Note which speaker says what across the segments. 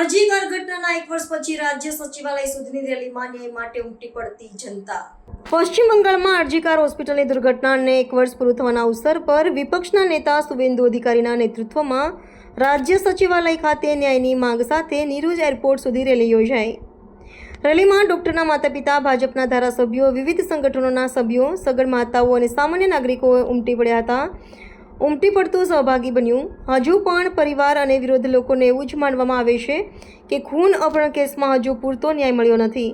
Speaker 1: અરજીકાર ઘટનાના એક વર્ષ પછી રાજ્ય સચિવાલય સુધીની રેલીમાં ન્યાય માટે ઉમટી પડતી જનતા. પશ્ચિમ બંગાળમાં અરજીકાર હોસ્પિટલની દુર્ઘટનાને એક વર્ષ પૂરું થવાના અવસર પર વિપક્ષના નેતા સુવેન્દુ અધિકારીના નેતૃત્વમાં રાજ્ય સચિવાલય ખાતે ન્યાયની માંગ સાથે નીરુજ એરપોર્ટ સુધી રેલી યોજાઈ. રેલીમાં ડોક્ટરના માતા પિતા ભાજપના ધારાસભ્યો, વિવિધ સંગઠનોના સભ્યો સગડ માતાઓ અને સામાન્ય નાગરિકો ઉમટી પડ્યા હતા. ઉમટી પડતું સહભાગી બન્યું. હજુ પણ પરિવાર અને વિરોધ લોકોને એવું જ માનવામાં આવે છે કે ખૂન અપહરણ કેસમાં હજુ પૂરતો ન્યાય મળ્યો નથી.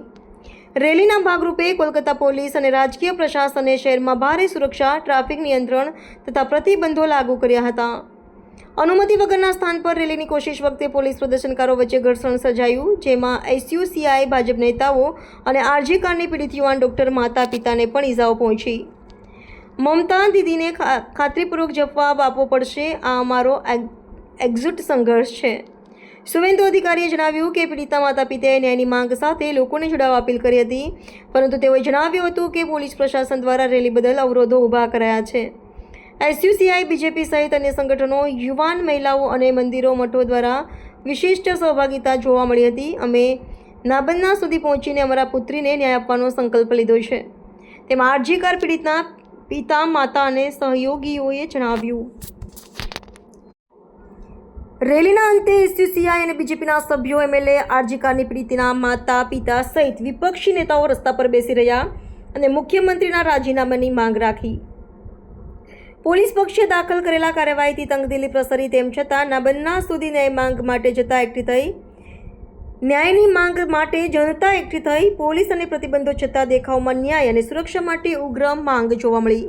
Speaker 1: રેલીના ભાગરૂપે કોલકાતા પોલીસ અને રાજકીય પ્રશાસને શહેરમાં ભારે સુરક્ષા, ટ્રાફિક નિયંત્રણ તથા પ્રતિબંધો લાગુ કર્યા હતા. અનુમતિ વગરના સ્થાન પર રેલીની કોશિશ વખતે પોલીસ પ્રદર્શનકારો વચ્ચે ઘર્ષણ સર્જાયું, જેમાં એસયુસીઆઈ ભાજપ નેતાઓ અને આરજી કારની પીડિત યુવાન ડોક્ટર માતા પિતાને પણ ઈજાઓ પહોંચી. મમતા દીદીને ખાતરીપૂર્વક જવાબ આપવો પડશે. આ અમારો એક્ઝિટ સંઘર્ષ છે. સુવેન્દુ અધિકારીએ જણાવ્યું કે પીડિતા માતા પિતાએ ન્યાયની માંગ સાથે લોકોને જોડાવા અપીલ કરી હતી, પરંતુ તેઓએ જણાવ્યું હતું કે પોલીસ પ્રશાસન દ્વારા રેલી બદલ અવરોધો ઊભા કરાયા છે. એસયુસીઆઈ, બીજેપી સહિત અન્ય સંગઠનો, યુવાન મહિલાઓ અને મંદિરો મઠો દ્વારા વિશિષ્ટ સહભાગિતા જોવા મળી હતી. અમે નાબંદના સુધી પહોંચીને અમારા પુત્રીને ન્યાય આપવાનો સંકલ્પ લીધો છે. તેમાં આરજીકાર પીડિતના પિતા માતા અને સહયોગીઓએ જણાવ્યું. રેલીના અંતે એસયુસીઆઈ અને બીજેપીના સભ્યો એમએલએ આરજીકારની પીડિતના માતા પિતા સહિત વિપક્ષી નેતાઓ રસ્તા પર બેસી રહ્યા અને મુખ્યમંત્રીના રાજીનામાની માંગ રાખી. પોલીસ પક્ષે દાખલ કરેલા કાર્યવાહીથી તંગદિલી પ્રસરી તેમ છતાં નાબન્ના સુધી ન્યાય માંગ માટે જતા એકઠી થઈ ન્યાયની માંગ માટે જનતા એકઠી થઈ પોલીસ અને પ્રતિબંધો છતાં દેખાવમાં ન્યાય અને સુરક્ષા માટે ઉગ્ર માંગ જોવા મળી.